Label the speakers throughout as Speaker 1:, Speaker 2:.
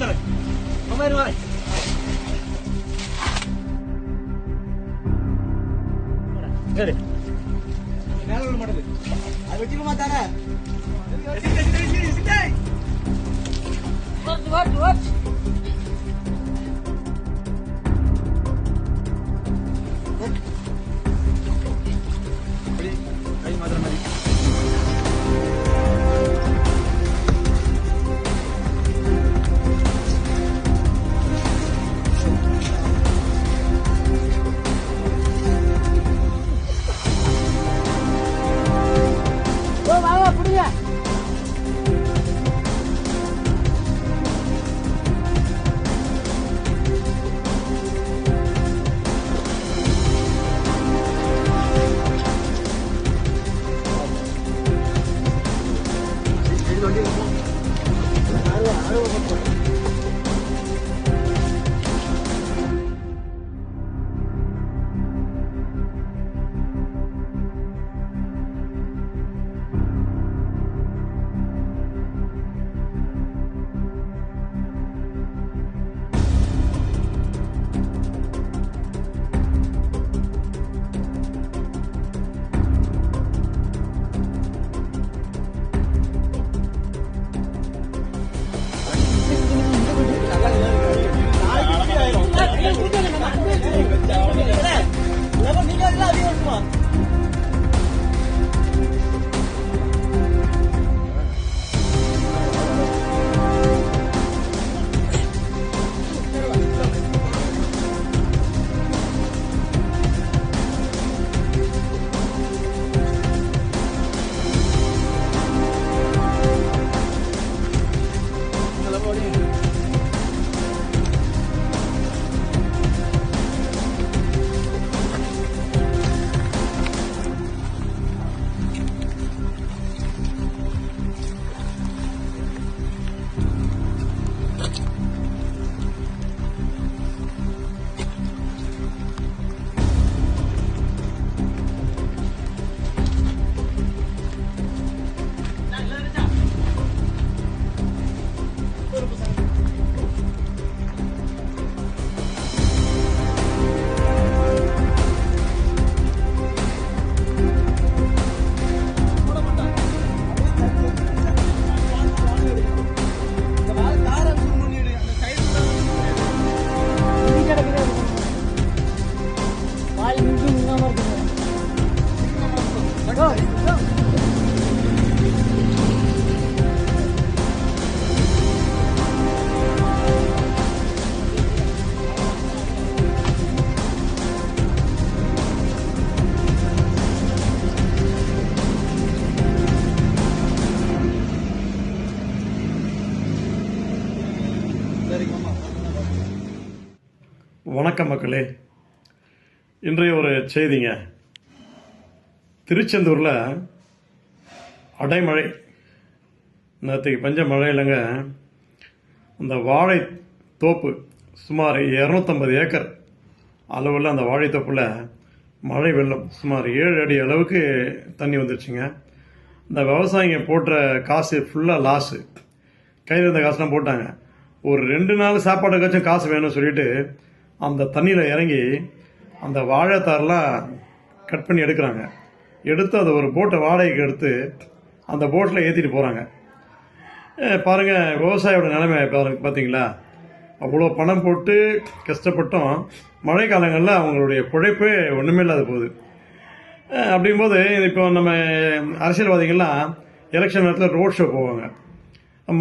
Speaker 1: தரேன் அம்மா இரு வரேன் சரி மேல விட மாட்டேது அது வச்சுக்கமா தானே
Speaker 2: புடிங்க.
Speaker 3: வணக்கம் மக்களே. இன்றைய ஒரு செய்திங்க. திருச்செந்தூரில் அடைமழை. நேற்றுக்கு பஞ்ச மழை இல்லைங்க அந்த வாழை தோப்பு சுமார் இரநூத்தம்பது ஏக்கர் அளவில் அந்த வாழைத்தோப்பில் மழை வெள்ளம். சுமார் ஏழு அடி அளவுக்கு தண்ணி வந்துருச்சுங்க. இந்த விவசாயிங்க போட்ட காசு ஃபுல்லாக லாஸு கையில் இருந்த காசுலாம் போட்டாங்க. ஒரு ரெண்டு நாள் சாப்பாடுக்காச்சும் காசு வேணும்னு சொல்லிட்டு அந்த தண்ணியில் இறங்கி அந்த வாழைத்தாரெலாம் கட் பண்ணி எடுக்கிறாங்க. எடுத்து அதை ஒரு போட்டை வாடகைக்கு எடுத்து அந்த போட்டில் ஏற்றிட்டு போகிறாங்க பாருங்கள் விவசாயியோட நிலைமை பாருங்க பார்த்தீங்களா அவ்வளோ பணம் போட்டு கஷ்டப்பட்டோம். மழை காலங்களில் அவங்களுடைய பிழைப்பே ஒன்றுமே இல்லாத போகுது அப்படிங்கும்போது இப்போ நம்ம அரசியல்வாதிகள்லாம் எலெக்ஷன் நேரத்தில் ரோட் ஷோ போவாங்க.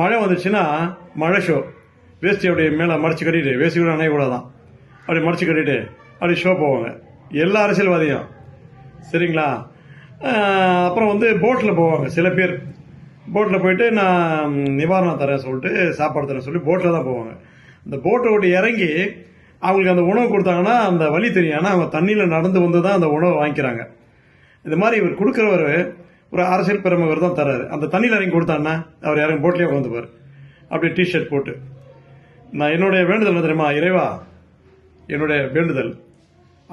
Speaker 3: மழை வந்துச்சுன்னா மழை ஷோ வேஷ்டி அப்படியே மேலே மடிச்சு கட்டிட்டு வேஸ்டி கூட அணைய அப்படி மடிச்சு கட்டிட்டு அப்படி ஷோ போவாங்க. எல்லா அரசியல்வாதியும். சரிங்களா? அப்புறம் வந்து போட்டில் போவாங்க. சில பேர் போட்டில் போயிட்டு நான் நிவாரணம் தரேன் சொல்லிட்டு சாப்பாடு தரேன் சொல்லி போட்டில் தான் போவாங்க. அந்த போட்டை விட்டு இறங்கி அவங்களுக்கு அந்த உணவு கொடுத்தாங்கன்னா அந்த வழி தெரியும். ஆனால் அவங்க தண்ணியில் நடந்து வந்து தான் அந்த உணவை வாங்கிக்கிறாங்க. இது மாதிரி இவர் கொடுக்குறவர் ஒரு அரசியல் பிரமுகர் தான் தராரு அந்த தண்ணியில் இறங்கி கொடுத்தான்னா அவர் இறங்கி போட்லேயே உட்காந்துப்பார் அப்படியே டிஷர்ட் போட்டு. நான் என்னுடைய வேண்டுதல் தெரியுமா? இறைவா என்னுடைய வேண்டுதல்.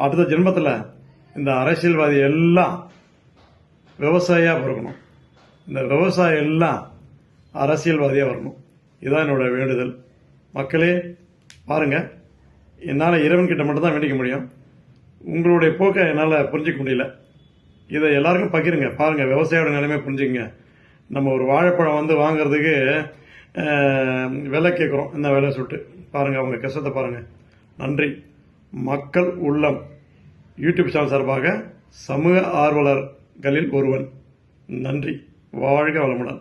Speaker 3: அடுத்த ஜென்மத்தில் இந்த அரசியல்வாதி எல்லாம் விவசாயியாக பிறக்கணும் இந்த விவசாயம் எல்லாம் அரசியல்வாதியாக வரணும். இதுதான் என்னோட வேண்டுதல். மக்களே பாருங்கள் என்னால் இறைவன்கிட்ட மட்டும்தான் வேண்டிக்க முடியும். உங்களுடைய போக்கை என்னால் புரிஞ்சிக்க முடியல. இதை எல்லாருக்கும் பகிருங்க. பாருங்கள் விவசாயோட நிலைமை புரிஞ்சுங்க நம்ம ஒரு வாழைப்பழம் வந்து வாங்குறதுக்கு விலை கேட்குறோம் என்ன விலை சொல்லிட்டு. பாருங்கள் அவங்க கஷ்டத்தை பாருங்கள் நன்றி. மக்கள் உள்ளம். யூடியூப் சேனல் சார்பாக சமூக ஆர்வலர்களில் ஒருவன். நன்றி. வாழ்க வளமுடன்.